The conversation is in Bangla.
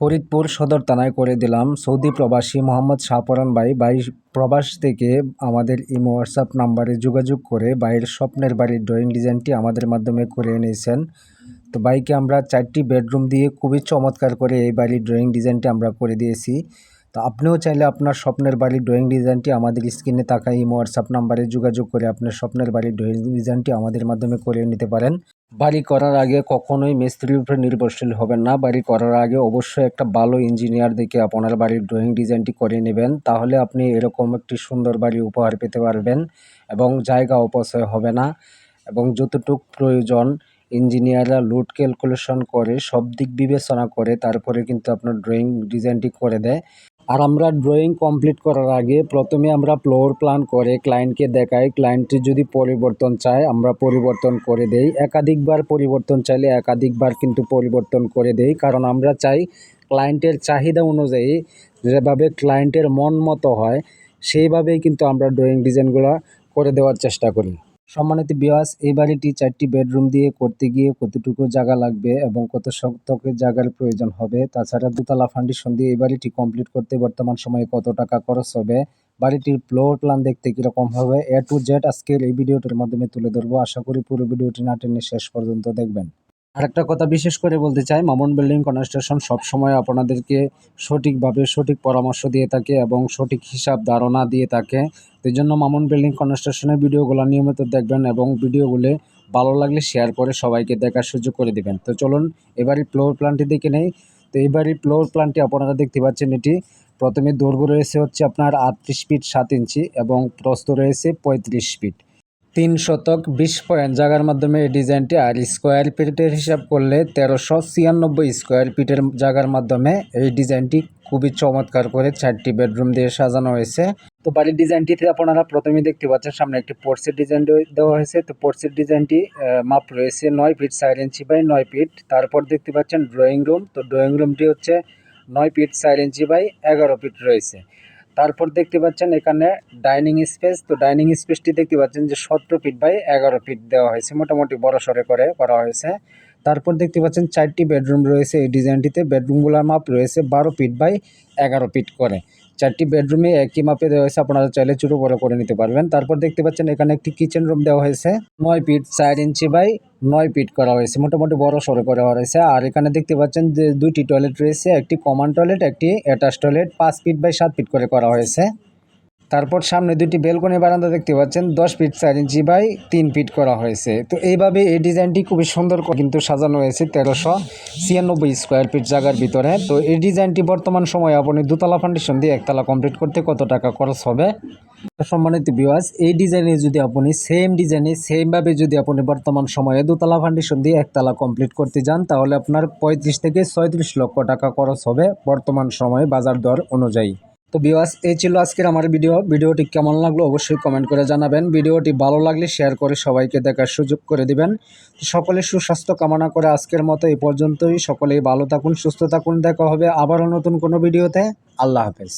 ফরিদপুর সদর থানায় করে দিলাম। সৌদি প্রবাসী মোহাম্মদ শাহপরান ভাই ভাই প্রবাস থেকে আমাদের ইমো হোয়াটসঅ্যাপ নাম্বারে যোগাযোগ করে ভাইয়ের স্বপ্নের বাড়ির ড্রয়িং ডিজাইনটি আমাদের মাধ্যমে করে এনেছেন। তো বাইকে আমরা চারটি বেডরুম দিয়ে খুবই চমৎকার করে এই বাড়ির ড্রয়িং ডিজাইনটি আমরা করে দিয়েছি। তো আপনিও চাইলে আপনার স্বপ্নের বাড়ির ড্রয়িং ডিজাইনটি আমাদের স্ক্রিনে থাকা ইমো হোয়াটসঅ্যাপ নাম্বারে যোগাযোগ করে আপনার স্বপ্নের বাড়ির ড্রয়িং ডিজাইনটি আমাদের মাধ্যমে করে নিতে পারেন। বাড়ি করার আগে কখনোই মিস্ত্রির উপরে নির্ভরশীল হবেন না। বাড়ি করার আগে অবশ্যই একটা ভালো ইঞ্জিনিয়ার দেখে আপনার বাড়ির ড্রয়িং ডিজাইনটি করে নেবেন। তাহলে আপনি এরকম একটি সুন্দর বাড়ি উপহার পেতে পারবেন এবং জায়গা অপচয় হবে না এবং যতটুক প্রয়োজন ইঞ্জিনিয়াররা লোড ক্যালকুলেশন করে, সব দিক বিবেচনা করে তারপরে কিন্তু আপনার ড্রয়িং ডিজাইনটি করে দেয়। আর আমরা ড্রয়িং কমপ্লিট করার আগে প্রথমে আমরা ফ্লোর প্ল্যান করে ক্লায়েন্টকে দেখাই। ক্লায়েন্টটি যদি পরিবর্তন চায়, আমরা পরিবর্তন করে দেই। একাধিকবার পরিবর্তন চাইলে একাধিকবার কিন্তু পরিবর্তন করে দেই। কারণ আমরা চাই ক্লায়েন্টের চাহিদা অনুযায়ী যেভাবে ক্লায়েন্টের মন মতো হয়, সেইভাবেই কিন্তু আমরা ড্রয়িং ডিজাইনগুলো করে দেওয়ার চেষ্টা করি। সম্মানিত বিয়াস এই বাড়িটি চারটি বেডরুম দিয়ে করতে গিয়ে কতটুকু জায়গা লাগবে এবং কত শতকের জায়গার প্রয়োজন হবে? তাছাড়া দুতলা ফাউন্ডেশন দিয়ে এই বাড়িটি কমপ্লিট করতে বর্তমান সময়ে কত টাকা খরচ হবে? বাড়িটির ফ্লোর প্ল্যান দেখতে কীরকম হবে? এ টু জেড আজকের এই ভিডিওটির মাধ্যমে তুলে ধরবো। আশা করি পুরো ভিডিওটি না টেনে শেষ পর্যন্ত দেখবেন। আরেকটা কথা বিশেষ করে বলতে চাই, মামুন বিল্ডিং কনস্ট্রাকশন সবসময় আপনাদেরকে সঠিকভাবে সঠিক পরামর্শ দিয়ে থাকে এবং সঠিক হিসাব ধারণা দিয়ে থাকে। এই জন্য মামুন বিল্ডিং কনস্ট্রাকশনের ভিডিওগুলো নিয়মিত দেখবেন এবং ভিডিওগুলো ভালো লাগলে শেয়ার করে সবাইকে দেখার সুযোগ করে দিবেন। তো চলুন এবারই ফ্লোর প্ল্যানটি দেখে নেই। তো এবারই ফ্লোর প্ল্যানটি আপনারা দেখতে পাচ্ছেন এটি। প্রথমে দৈর্ঘ্য রয়েছে হচ্ছে আপনার আটত্রিশ ফিট সাত ইঞ্চি এবং প্রস্থ রয়েছে পঁয়ত্রিশ ফিট তিন শতক বিশ পয়েন্ট। জায়গার মাধ্যমে এই ডিজাইনটি আর স্কোয়ার ফিটের হিসাব করলে তেরোশো ছিয়ানব্বই স্কোয়ার ফিটের জায়গার মাধ্যমে এই ডিজাইনটি খুবই চমৎকার করে চারটি বেডরুম দিয়ে সাজানো হয়েছে। তো বাড়ির ডিজাইনটিতে আপনারা প্রথমে দেখতে পাচ্ছেন, সামনে একটি পোর্সের ডিজাইন দেওয়া হয়েছে। তো পোর্সের ডিজাইনটি মাপ রয়েছে নয় ফিট চার ইঞ্চি বাই নয় ফিট। তারপর দেখতে পাচ্ছেন ড্রয়িং রুম তো ড্রয়িং রুমটি হচ্ছে নয় ফিট চার ইঞ্চি বাই এগারো ফিট রয়েছে। তারপর দেখতে পাচ্ছেন এখানে ডাইনিং স্পেস। তো ডাইনিং স্পেসটি দেখতে পাচ্ছেন যে সতেরো ফিট বাই এগারো ফিট দেওয়া হয়েছে। মোটামুটি বড় সড়ে করে করা হয়েছে। তারপর দেখতে পাচ্ছেন চারটি বেডরুম রয়েছে এই ডিজাইনটিতে। বেডরুমগুলোর মাপ রয়েছে বারো ফিট বাই এগারো ফিট করে। চারটি বেডরুমে একই মাপে দেওয়া হয়েছে, আপনারা চাইলে ছোটো বড়ো করে নিতে পারবেন। তারপর দেখতে পাচ্ছেন, এখানে একটি কিচেন রুম দেওয়া হয়েছে। নয় ফিট চার ইঞ্চি বাই নয় ফিট করা হয়েছে। মোটামুটি বড় সড়ো করা হয়েছে। আর এখানে দেখতে পাচ্ছেন যে দুইটি টয়লেট রয়েছে, একটি কমন টয়লেট একটি অ্যাটাচ টয়লেট পাঁচ ফিট বাই সাত ফিট করে করা হয়েছে। তারপর সামনে দুটি বেলকনি বারান্দা দেখতে পাচ্ছেন, দশ ফিট চার ইঞ্চি বাই তিন ফিট করা হয়েছে। তো এইভাবে এই ডিজাইনটি খুবই সুন্দর কিন্তু সাজানো হয়েছে তেরোশো ছিয়ানব্বই স্কোয়ার ফিট জায়গার ভিতরে। তো এই ডিজাইনটি বর্তমান সময়ে আপনি দুতলা ফাউন্ডেশন দিয়ে একতলা কমপ্লিট করতে কত টাকা খরচ হবে? সম্মানিত বিওয়াস এই ডিজাইনে যদি আপনি সেম ডিজাইনে সেমভাবে যদি আপনি বর্তমান সময়ে দোতলা ফাউন্ডেশন দিয়ে একতলা কমপ্লিট করতে যান, তাহলে আপনার পঁয়ত্রিশ থেকে ছয়ত্রিশ লক্ষ টাকা খরচ হবে বর্তমান সময়ে বাজার দর অনুযায়ী। তো বিওয়াস এই ছিল আজকের আমার ভিডিও ভিডিওটি কেমন লাগল অবশ্যই কমেন্ট করে জানাবেন। ভিডিওটি ভালো লাগলে শেয়ার করে সবাইকে দেখার সুযোগ করে দিবেন। সকলে সুস্বাস্থ্য কামনা করে আজকের মতো এই পর্যন্তই। সকলেই ভালো থাকুন, সুস্থ থাকুন। দেখা হবে আবারও নতুন কোনো ভিডিওতে আল্লাহ হাফেজ।